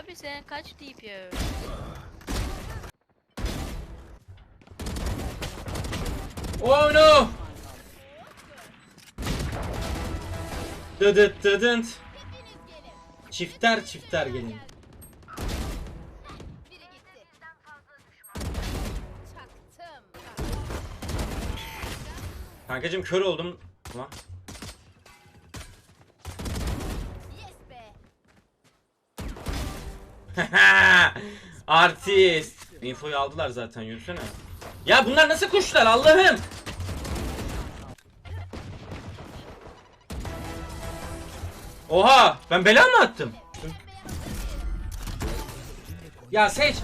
Abi sen kaç deyip ya? Oh no! Dıdıt dıdınt. Çifter çifter gelin. Kankacım kör oldum. Ulan. Yes be. Artist. Infoyu aldılar zaten yürüsene. Ya bunlar nasıl kuşlar Allah'ım? Oha ben bela mı attım? Ya seç.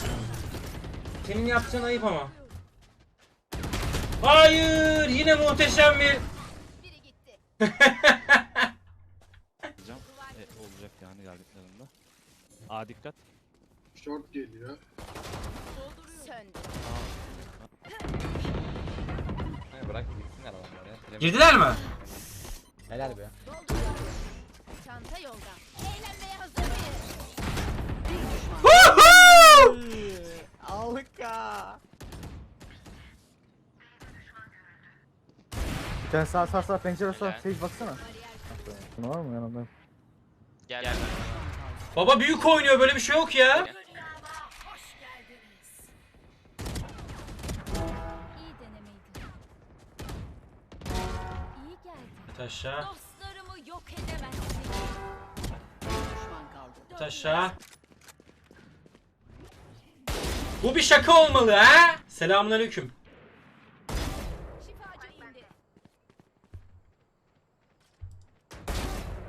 Senin yaptığın ayıp ama. Hayır yine muhteşem bir. E, olacak yani geldiklerinde. A dikkat. Short geliyor. Söndü. Hayır bırak gitsinler adamlar ya. Bilemedim. Girdiler mi? Helal be. Çanta yolda. Eğlenmeye hazır mıyız? Alka. Sen sağ sağ sağ pencere sağ sage baksana. Ne var mı yanında? Gel gel. Baba büyük oynuyor böyle bir şey yok ya. Geldi. Yat aşağı. Dostlarımı yok edemezsin. Aşağı. Bu bir şaka olmalı ha? Selamünaleyküm. Şifacı indi.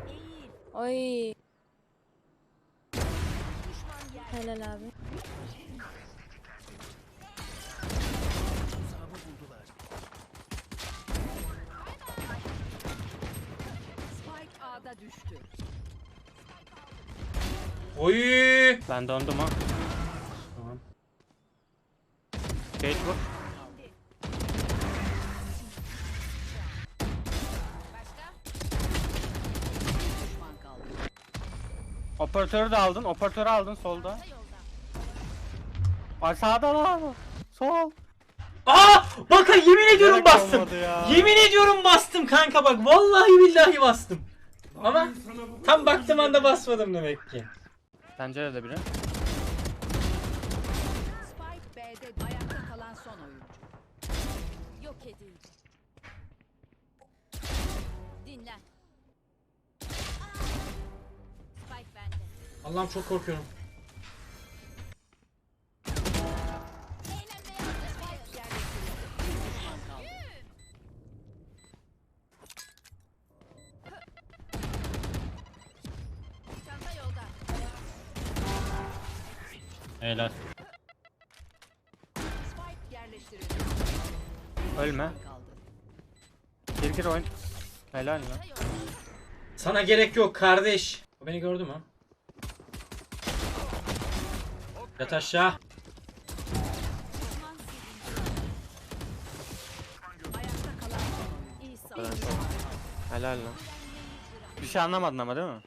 Eğil. Oy. Düşman yer. Helal abi. Düştü. Oy. Ben döndüm ha. Tamam. Kate vur. Operatörü de aldın. Operatörü aldın solda. Ay sağda lan. Sol. Aa! Bakın yemin ediyorum Gerek bastım. olmadı ya. Yemin ediyorum bastım kanka bak. Vallahi billahi bastım. Ama tam baktığım anda basmadım demek ki. Pencerede biri. Spike B'de ayakta kalan son oyuncu. Yok edildi. Dinlen. Spike bende. Allah'ım çok korkuyorum. Helal. Ölme. Kaldı. Gir gir oyun. Helal lan. Sana gerek yok kardeş. O beni gördü mü? Yat aşağı. Helal lan. Bir şey anlamadın ama değil mi?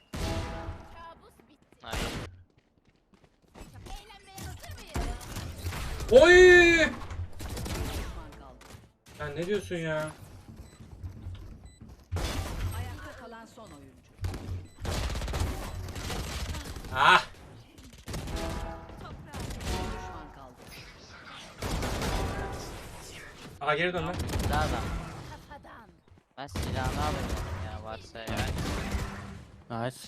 Oy! Sen ne diyorsun ya? Ayakta kalan son oyuncu. Ah! Düşman kaldı. Aa geri dön lan. Daha da. Ben silahını alayım ya varsa ya. Nice.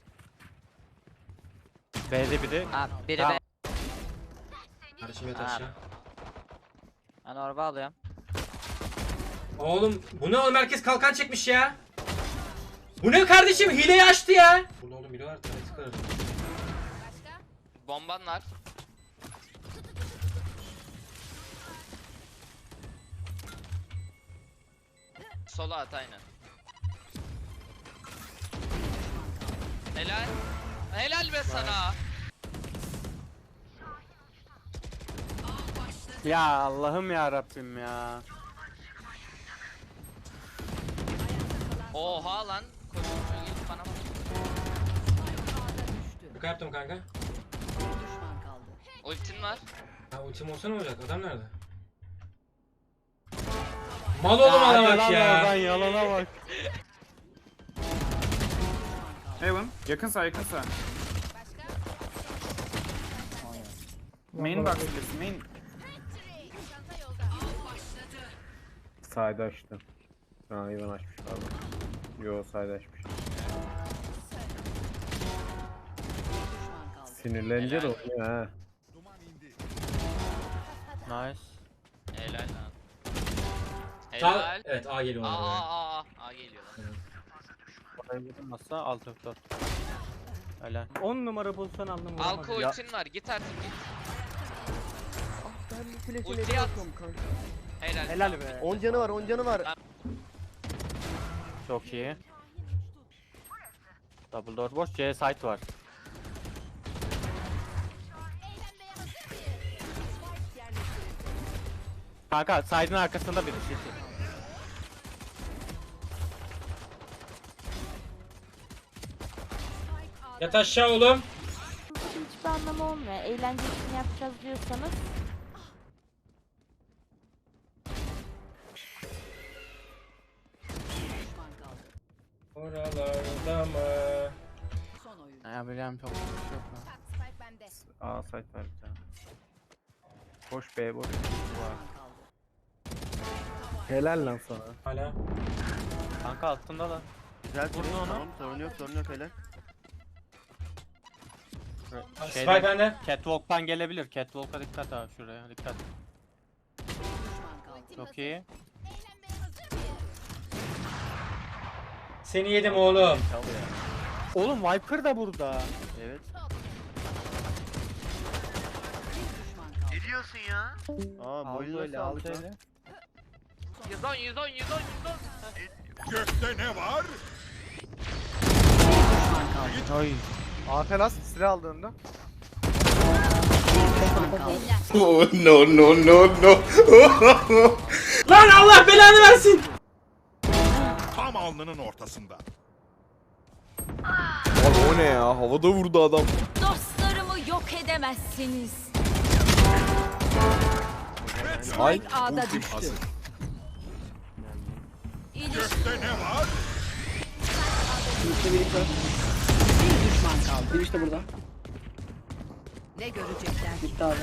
B'de biri. Ha biri Tamam. be. Kardeşim yat Aa. aşağı. Ben orba alıyorum. Oğlum bu ne oğlum herkes kalkan çekmiş ya. Bu ne kardeşim hileyi açtı ya. Burada oğlum biri var tabii kırarım. Başka? Bomban var. Sola at aynen. Helal. Helal be sana. Ya Allah'ım ya Rabbim ya. Oha lan. Koşucu gelip bana bak. Şaka yaptım kanka. Ultin var. Ha ultim olsa ne olacak? Adam nerede? Mal oğlum adam bak ya. yalana bak. Heaven. Yakın sağ yakın sağ. Main birisi, main. Side açtı. Ha Ivan açmış pardon. Yo side açmış. Sinirlenince de oluyor ha. Nice. Helal lan. Helal. evet A geliyor Aa ona. aa aa aa. A geliyor lan. Oraya vurulmazsa 6 4. Helal. 10 numara pozisyon aldım. Alko ultin var. Git artık git. Ulti at. Helal. Helal be. 10 canı var 10 canı var. Çok iyi. Double door boş. C site var. Kanka side'ın arkasında biri şişi. Yat aşağı oğlum. hiçbir anlamı olmuyor. Eğlence için yapacağız diyorsanız Ya biliyorum çok bir şey yok lan. Spike bende. A side var bir tane. Koş B boş. Helal lan sana. Hala. Kanka altında lan. Güzel Vurdu onu. Tamam sorun yok sorun yok. Spike Şeyden, bende. Catwalk'tan gelebilir. Catwalk'a dikkat abi şuraya. Dikkat. Düşman kaldı. Çok iyi. Seni yedim oğlum. Oğlum Viper da burada. Evet. Ne diyorsun ya? Aa boyu nasıl aldı aldı lan? öyle. 110 110 110 110. Ay. Aferas silah aldığında. Oh no no no no. Lan Allah belanı versin. Tam alnının ortasında. Abi o ne ya? Havada vurdu adam. Dostlarımı yok edemezsiniz. Ay. A'da Ultim düştü. İlişki Ne var? Bir düşman kaldı. Bir işte burada. Ne görecekler? Gitti abi.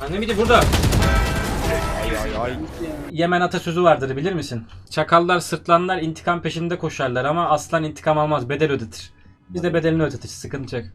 Anne bir de burada. Ay ay ay. Yemen atasözü vardır bilir misin? Çakallar sırtlanlar intikam peşinde koşarlar ama aslan intikam almaz bedel ödetir. Biz de bedelini ödetiriz sıkıntı yok.